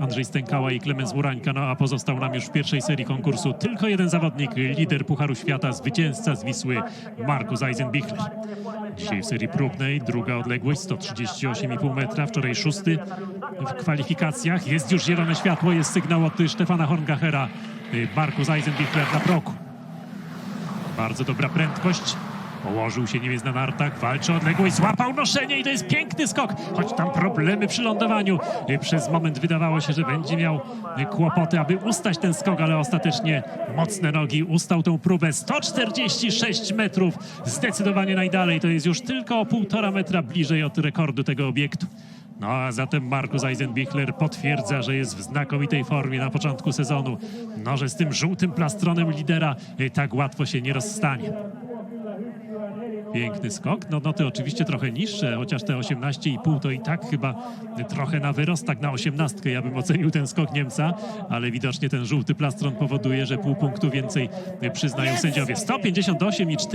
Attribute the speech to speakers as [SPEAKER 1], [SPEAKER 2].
[SPEAKER 1] Andrzej Stękała i Klemens Murańka, no a pozostał nam już w pierwszej serii konkursu tylko jeden zawodnik, lider Pucharu Świata, zwycięzca z Wisły, Markus Eisenbichler. Dzisiaj w serii próbnej druga odległość 138,5 metra, wczoraj szósty w kwalifikacjach. Jest już zielone światło, jest sygnał od Stefana Horngachera. Y, Markus Eisenbichler na progu. Bardzo dobra prędkość. Położył się Niemiec na nartach, walczy odległość, złapał noszenie i to jest piękny skok, choć tam problemy przy lądowaniu. Przez moment wydawało się, że będzie miał kłopoty, aby ustać ten skok, ale ostatecznie mocne nogi, ustał tą próbę. 146 metrów, zdecydowanie najdalej, to jest już tylko o półtora metra bliżej od rekordu tego obiektu. No a zatem Markus Eisenbichler potwierdza, że jest w znakomitej formie na początku sezonu. No, że z tym żółtym plastronem lidera y, tak łatwo się nie rozstanie. Piękny skok. No noty oczywiście trochę niższe, chociaż te 18,5 to i tak chyba trochę na wyrost, tak na 18 ja bym ocenił ten skok Niemca, ale widocznie ten żółty plastron powoduje, że pół punktu więcej przyznają sędziowie. 158,4